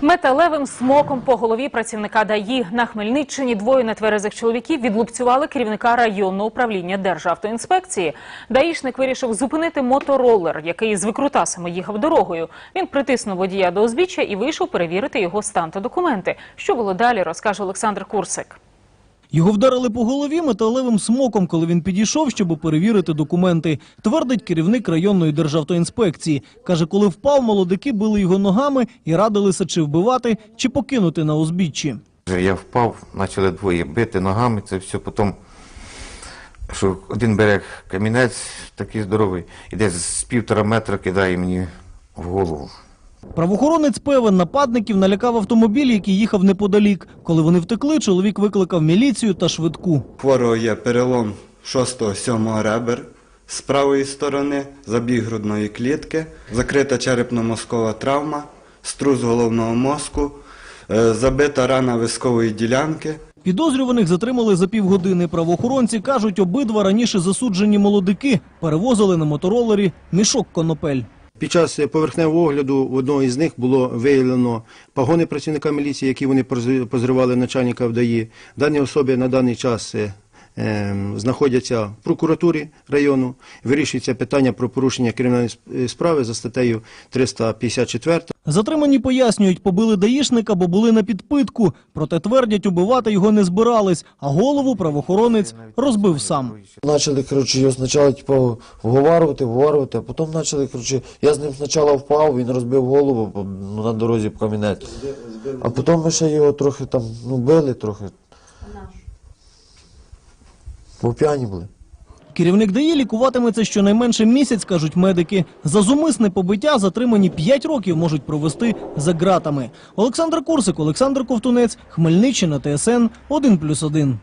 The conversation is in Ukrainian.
Металевим смоком по голові працівника ДАІ на Хмельниччині двоє нетверезих чоловіків відлупцювали керівника районного управління Державтоінспекції. Даїшник вирішив зупинити моторолер, який з викрутасами їхав дорогою. Він притиснув водія до узбіччя і вийшов перевірити його стан та документи. Що було далі, розкаже Олександр Курсик. Його вдарили по голові металевим смоком, коли він підійшов, щоб перевірити документи. Твердить керівник районної державтоінспекції. Каже, коли впав, молодики били його ногами і радилися чи вбивати, чи покинути на узбіччі. Я впав, почали двоє бити ногами, це все потім, що один берег камінець такий здоровий, і десь з півтора метра кидає мені в голову. Правоохоронець певен, нападників налякав автомобіль, який їхав неподалік. Коли вони втекли, чоловік викликав міліцію та швидку. Хворого є перелом 6-7 ребер з правої сторони, забіг грудної клітки, закрита черепно-мозкова травма, струс головного мозку, е, забита рана вискової ділянки. Підозрюваних затримали за півгодини. Правоохоронці кажуть, обидва раніше засуджені молодики перевозили на моторолері мішок конопель. Під час поверхневого огляду в одного із них було виявлено погони працівника міліції, які вони поз- позривали начальника ВДАІ. Дані особи на даний час е, ем, знаходяться в прокуратурі району. Вирішується питання про порушення кримінальної справи за статтею 354. Затримані пояснюють, побили даїшника, бо були на підпитку. Проте твердять, убивати його не збирались, а голову правоохоронець розбив сам. Начали, коротше, його спочатку типу, вговарювати, вговарювати, а потім почали, коротше, я з ним спочатку впав, він розбив голову ну, на дорозі в камінець. А потім ми ще його трохи там, ну, били трохи. Бо п'яні були. Керівник ДАІ лікуватиметься щонайменше місяць, кажуть медики. За зумисне побиття затримані 5 років можуть провести за ґратами. Олександр Курсик, Олександр Ковтунець, Хмельниччина, ТСН 1+,1.